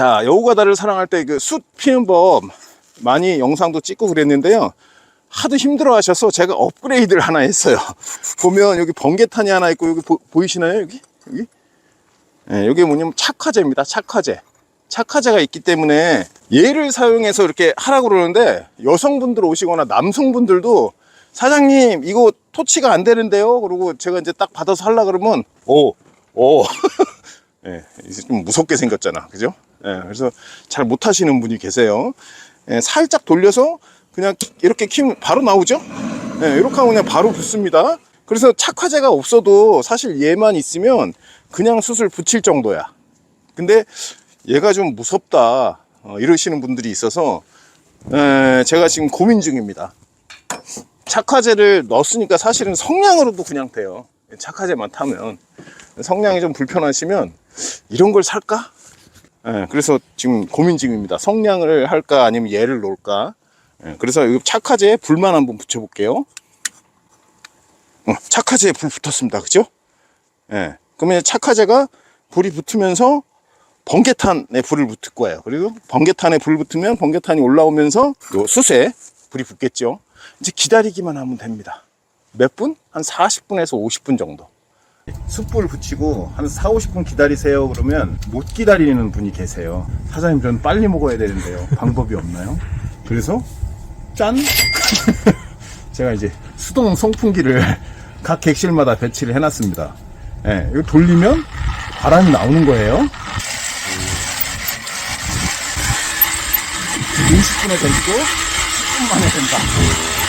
자, 여우가다를 사랑할 때 그 숯 피는 법 많이 영상도 찍고 그랬는데요. 하도 힘들어 하셔서 제가 업그레이드를 하나 했어요. 보면 여기 번개탄이 하나 있고 여기 보, 이시나요 여기? 여기? 예, 여기 뭐냐면 착화제입니다. 착화제. 착화제가 있기 때문에 얘를 사용해서 이렇게 하라고 그러는데 여성분들 오시거나 남성분들도 사장님 이거 토치가 안 되는데요. 그리고 제가 이제 딱 받아서 하려 그러면 오, 오. 예, 이제 좀 무섭게 생겼잖아. 그죠? 예, 그래서 잘 못하시는 분이 계세요. 예, 살짝 돌려서 그냥 이렇게 키면 바로 나오죠? 예, 이렇게 하면 그냥 바로 붙습니다. 그래서 착화제가 없어도 사실 얘만 있으면 그냥 숯을 붙일 정도야. 근데 얘가 좀 무섭다. 어, 이러시는 분들이 있어서 에, 제가 지금 고민 중입니다. 착화제를 넣었으니까 사실은 성냥으로도 그냥 돼요. 착화제만 타면. 성냥이 좀 불편하시면 이런 걸 살까? 예, 그래서 지금 고민 중입니다. 성냥을 할까 아니면 얘를 놓을까? 예, 그래서 이 착화제에 불만 한번 붙여볼게요. 어, 착화제에 불 붙었습니다. 그죠? 예. 그러면 착화제가 불이 붙으면서 번개탄에 불을 붙을 거예요. 그리고 번개탄에 불 붙으면 번개탄이 올라오면서 요 숯에 불이 붙겠죠. 이제 기다리기만 하면 됩니다. 몇 분? 한 40분에서 50분 정도. 숯불 붙이고 한 4, 50분 기다리세요. 그러면 못 기다리는 분이 계세요. 사장님 저는 빨리 먹어야 되는데요. 방법이 없나요? 그래서 짠! 제가 이제 수동 송풍기를 각 객실마다 배치를 해놨습니다. 예, 이거 돌리면 바람이 나오는 거예요. 20분에 던지고 10분 만에 된다.